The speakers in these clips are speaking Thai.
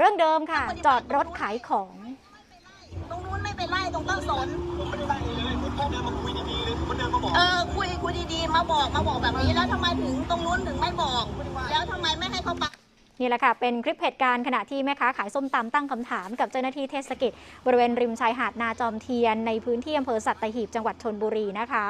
เรื่องเดิมค่ะ จอดรถขายของ ตรงนู้นไม่ไปไล่ตรงต้นสนผมไม่ได้ไล่เลยผมแค่เดินมาคุยดีๆเลยผมเดินมาบอกเออคุยคุยดีๆมาบอกมาบอกแบบนี้แล้วทำไมถึงตรงนู้นถึงไม่บอก แล้วทำไมไม่ให้เขาไปนี่แหละค่ะ เป็นคลิปเหตุการณ์ขณะที่แม่ค้าขายส้มตำตั้งคำถามกับเจ้าหน้าที่เทศกิจ บริเวณริมชายหาดนาจอมเทียนในพื้นที่อำเภอสัตหีบจังหวัดชนบุรีนะคะ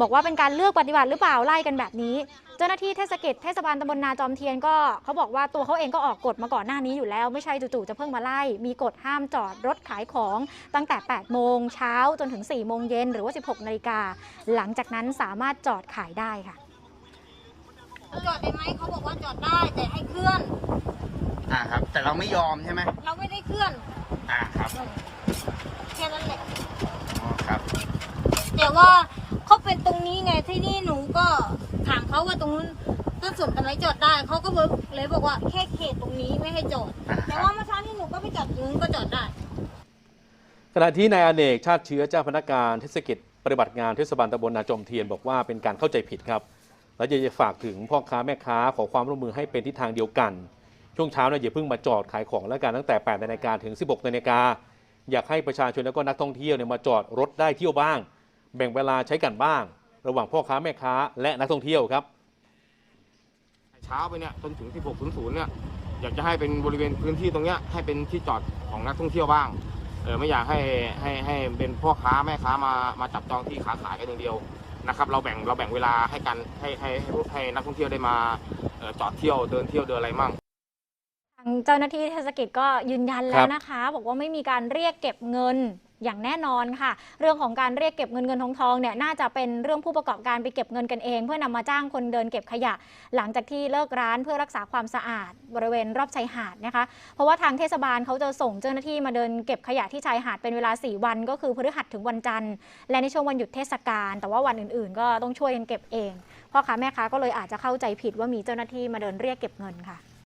บอกว่าเป็นการเลือกปฏิบัติหรือเปล่าไล่กันแบบนี้ เจ้าหน้าที่เทศกิจเทศบาลตำบลนาจอมเทียนก็เขาบอกว่าตัวเขาเองก็ออกกฎมาก่อนหน้านี้อยู่แล้ว ไม่ใช่จู่ๆจะเพิ่งมาไล่ มีกฎห้ามจอดรถขายของตั้งแต่ 8 โมงเช้าจนถึง 4 โมงเย็นหรือว่า 16 นาฬิกา หลังจากนั้นสามารถจอดขายได้ค่ะ จอดได้ไหมเขาบอกว่าจอดได้แต่ให้เคลื่อน อ่าครับ แต่เราไม่ยอมใช่ไหมเราไม่ได้เคลื่อน อ่าครับแค่นั้นแหละอ๋อครับ แต่ว่า เขาเป็นตรงนี้ไงที่นี่หนูก็ถามเขาว่าตรงนู้นต้นสนตรงไหนจอดได้เขาก็บอกเลยบอกว่าแค่เขตตรงนี้ไม่ให้จอดอ่าแต่ครัว่าบเมื่อเช้าที่หนูก็ไปจอดตรงนู้นก็จอดได้ขณะที่นายอเนกชาติเชื้อเจ้าพนักงานเทศกิจปฏิบัติงานเทศบาลตำบลนาจอมเทียนบอกว่าเป็นการเข้าใจผิดครับ และอยากจะฝากถึงพ่อค้าแม่ค้าขอความร่วมมือให้เป็นทิศทางเดียวกัน ช่วงเช้าเนี่ยอย่าเพิ่งมาจอดขายของแล้วกันตั้งแต่8นาฬิกาถึง 16นาฬิกาอยากให้ประชาชนแล้วก็นักท่องเที่ยวเนี่ยมาจอดรถได้เที่ยวบ้าง แบ่งเวลาใช้กันบ้าง ระหว่างพ่อค้าแม่ค้าและนักท่องเที่ยวครับ เช้าไปเนี่ยจนถึง 16.00 เนี่ยอยากจะให้เป็นบริเวณพื้นที่ตรงเนี้ยให้เป็นที่จอดของนักท่องเที่ยวบ้างเออไม่อยากให้ให้ให้เป็นพ่อค้าแม่ค้ามามาจับจองที่ค้าขายกันอย่างเดียวนะครับ เราแบ่งเราแบ่งเวลาให้กันให้ให้ให้ให้นักท่องเที่ยวได้มาเอ่อจอดเที่ยวเดินเที่ยวเดินอะไรมั่งทางเจ้าหน้าที่เทศกิจก็ยืนยันคแล้รัวบนะคะ บอกว่าไม่มีการเรียกเก็บเงิน อย่างแน่นอนค่ะ เรื่องของการเรียกเก็บเงินเงินทองทองเนี่ยน่าจะเป็นเรื่องผู้ประกอบการไปเก็บเงินกันเอง เพื่อนำมาจ้างคนเดินเก็บขยะ หลังจากที่เลิกร้านเพื่อรักษาความสะอาด บริเวณรอบชายหาดนะคะ เพราะว่าทางเทศบาลเขาจะส่งเจ้าหน้าที่มาเดินเก็บขยะที่ชายหาดเป็นเวลา 4 วัน ก็คือพฤหัสถึงวันจันทร์และในช่วงวันหยุดเทศกาลแต่ว่าวันอื่น ๆ ก็ต้องช่วยกันเก็บเองพ่อค้าแม่ค้าก็เลยอาจจะเข้าใจผิดว่ามีเจ้าหน้าที่มาเดินเรียกเก็บเงินค่ะ